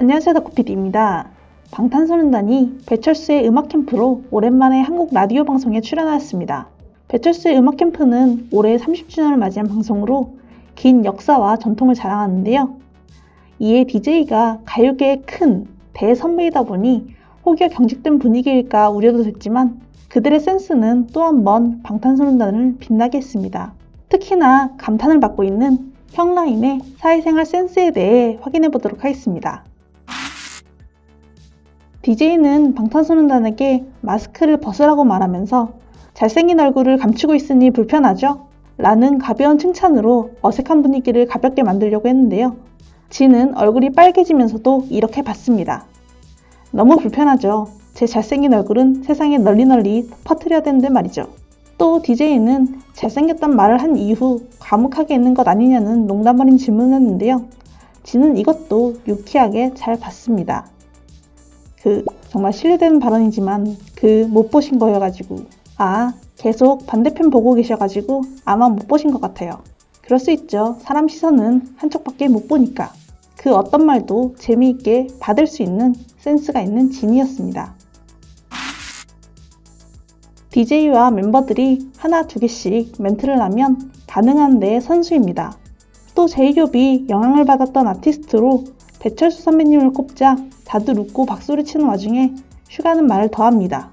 안녕하세요 덕후PD입니다. 방탄소년단이 배철수의 음악 캠프로 오랜만에 한국 라디오 방송에 출연하였습니다. 배철수의 음악 캠프는 올해 30주년을 맞이한 방송으로 긴 역사와 전통을 자랑하는데요. 이에 DJ가 가요계의 큰 대선배이다 보니 혹여 경직된 분위기일까 우려도 됐지만 그들의 센스는 또 한 번 방탄소년단을 빛나게 했습니다. 특히나 감탄을 받고 있는 형라인의 사회생활 센스에 대해 확인해 보도록 하겠습니다. DJ는 방탄소년단에게 마스크를 벗으라고 말하면서 잘생긴 얼굴을 감추고 있으니 불편하죠? 라는 가벼운 칭찬으로 어색한 분위기를 가볍게 만들려고 했는데요. 지는 얼굴이 빨개지면서도 이렇게 받습니다. 너무 불편하죠. 제 잘생긴 얼굴은 세상에 널리 널리 퍼뜨려야 되는데 말이죠. 또 DJ는 잘생겼단 말을 한 이후 과묵하게 있는 것 아니냐는 농담 어린 질문을 했는데요. 지는 이것도 유쾌하게 잘 봤습니다. 그 정말 실례되는 발언이지만 그 못 보신 거여가지고 아 계속 반대편 보고 계셔가지고 아마 못 보신 것 같아요. 그럴 수 있죠. 사람 시선은 한쪽밖에 못 보니까. 그 어떤 말도 재미있게 받을 수 있는 센스가 있는 진이었습니다. DJ와 멤버들이 하나 두 개씩 멘트를 하면 반응하는 데 선수입니다. 또 제이홉이 영향을 받았던 아티스트로 배철수 선배님을 꼽자 다들 웃고 박수를 치는 와중에 슈가는 말을 더합니다.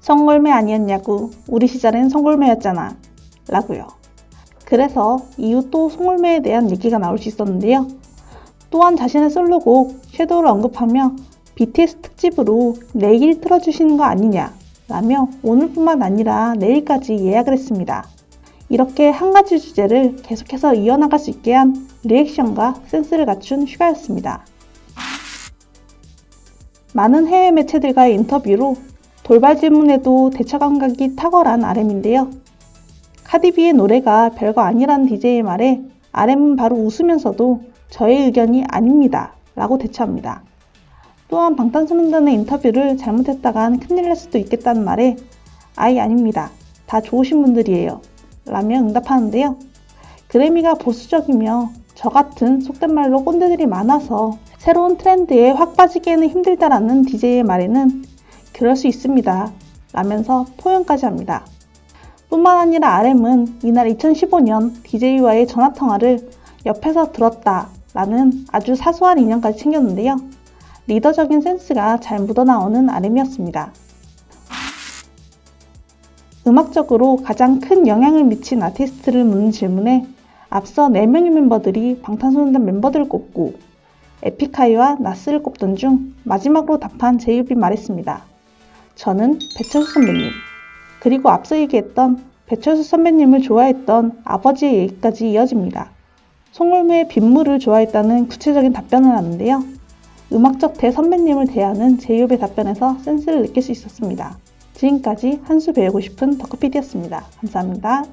성골매 아니었냐고 우리 시절엔 성골매였잖아 라고요. 그래서 이후 또 송골매에 대한 얘기가 나올 수 있었는데요. 또한 자신의 솔로곡 섀도우를 언급하며 BTS 특집으로 내일 틀어주시는 거 아니냐 라며 오늘뿐만 아니라 내일까지 예약을 했습니다. 이렇게 한 가지 주제를 계속해서 이어나갈 수 있게 한 리액션과 센스를 갖춘 슈가였습니다. 많은 해외 매체들과의 인터뷰로 돌발 질문에도 대처 감각이 탁월한 RM인데요. 카디비의 노래가 별거 아니라는 DJ의 말에 RM은 바로 웃으면서도 저의 의견이 아닙니다. 라고 대처합니다. 또한 방탄소년단의 인터뷰를 잘못했다간 큰일 날 수도 있겠다는 말에 아이 아닙니다. 다 좋으신 분들이에요. 라며 응답하는데요. 그래미가 보수적이며 저 같은 속된 말로 꼰대들이 많아서 새로운 트렌드에 확 빠지기에는 힘들다라는 DJ의 말에는 그럴 수 있습니다. 라면서 포용까지 합니다. 뿐만 아니라 RM은 이날 2015년 DJ와의 전화통화를 옆에서 들었다 라는 아주 사소한 인연까지 챙겼는데요. 리더적인 센스가 잘 묻어나오는 RM이었습니다. 음악적으로 가장 큰 영향을 미친 아티스트를 묻는 질문에 앞서 4명의 멤버들이 방탄소년단 멤버들을 꼽고 에픽하이와 나스를 꼽던 중 마지막으로 답한 제이홉이 말했습니다. 저는 배철수 선배님, 그리고 앞서 얘기했던 배철수 선배님을 좋아했던 아버지의 얘기까지 이어집니다. 송골매의 빗물을 좋아했다는 구체적인 답변을 하는데요. 음악적 대선배님을 대하는 제이홉의 답변에서 센스를 느낄 수 있었습니다. 지금까지 한수 배우고 싶은 덕후PD였습니다. 감사합니다.